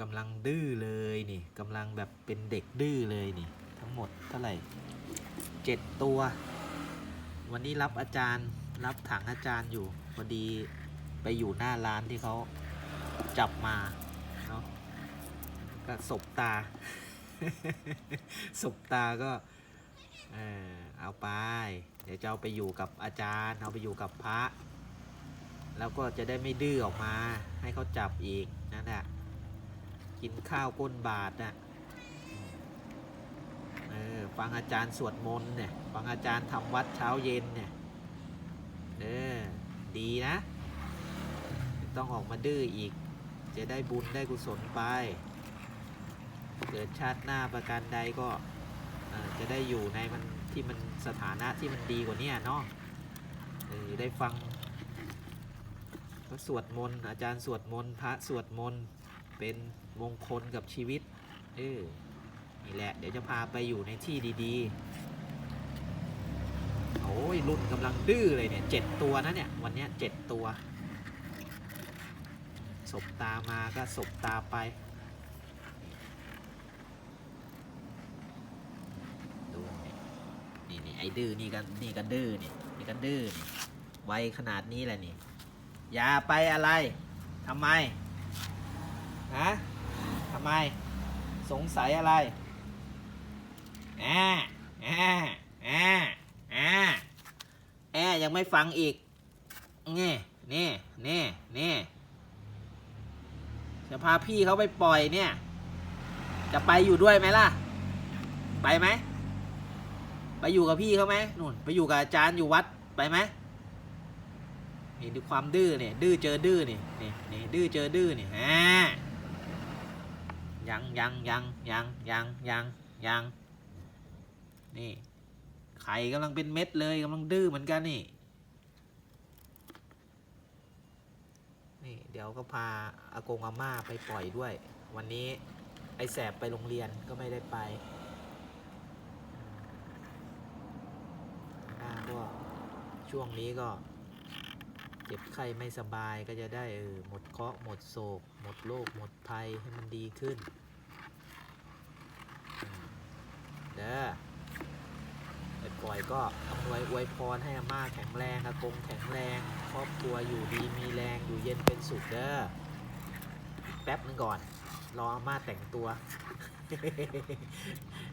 กำลังดื้อเลยนี่กำลังแบบเป็นเด็กดื้อเลยนี่ ทั้งหมดเท่าไหร่เจ็ดตัว วันนี้รับอาจารย์รับถังอาจารย์อยู่พอดีไปอยู่หน้าร้านที่เขาจับมาเนาะก็สบตา สบตาก็เออเอาไป เดี๋ยวจะเอาไปอยู่กับอาจารย์เอาไปอยู่กับพระ แล้วก็จะได้ไม่ดื้อออกมาให้เขาจับอีกนั่นแหละ กินข้าวก้นบาทน่ะเออฟังอาจารย์สวดมนต์เนี่ยฟังอาจารย์ทำวัดเช้าเย็นเนี่ยเออดีนะ ต้องออกมาดื้ออีก จะได้บุญได้กุศลไป เกิดชาติหน้าประการใดก็จะได้อยู่ในมันที่มันสถานะที่มันดีกว่านี้เนาะได้ฟังก็สวดมนต์อาจารย์สวดมนต์พระสวดมนต์ เป็นมงคลกับชีวิตเออนี่แหละ เดี๋ยวจะพาไปอยู่ในที่ดีๆ โอ้ยรุ่นกำลังดื้อเลยเนี่ยเจ็ดตัวนะเนี่ย วันนี้เจ็ดตัว สบตามาก็สบตาไป ดูนี่นี่ไอ้ดื้อนี่กันนี่กันดื้อนี่นี่กันดื้อนี่ไวขนาดนี้แหละนี่ อย่าไปอะไรทำไม ฮะทำไม สงสัยอะไรแอะแอะแอะแอะแอะยังไม่ฟังอีก นี่ นี่ นี่ นี่จะพาพี่เขาไปปล่อยเนี่ย จะไปอยู่ด้วยไหมล่ะ ไปไหม ไปอยู่กับพี่เขาไหมนู่น ไปอยู่กับอาจารย์อยู่วัด ไปไหมนี่ดูความดื้อเนี่ย ดื้อเจอดื้อนี่นี่นี่ดื้อเจอดื้อนี่ฮะ ยังยังยังยังยังยังยังนี่ไข่กำลังเป็นเม็ดเลยกำลังดื้อเหมือนกันนี่ นี่เดี๋ยวก็พาอากงอาม่าไปปล่อยด้วย วันนี้ไอแสบไปโรงเรียนก็ไม่ได้ไปอาก็ช่วงนี้ก็ เจ็บไข้ไม่สบายก็จะได้เออหมดเคราะห์หมดโศก หมดโรคหมดภัยให้มันดีขึ้นเด้อไปปล่อยก็อำนวยอวยพรให้อาม่าแข็งแรงอากงแข็งแรง ครอบครัวอยู่ดีมีแรงอยู่เย็นเป็นสุขเด้อแป๊บนึงก่อน รออาม่าแต่งตัว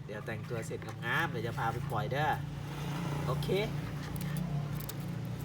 เดี๋ยวแต่งตัวเสร็จงามๆเดี๋ยวจะพาไปปล่อยเด้อโอเค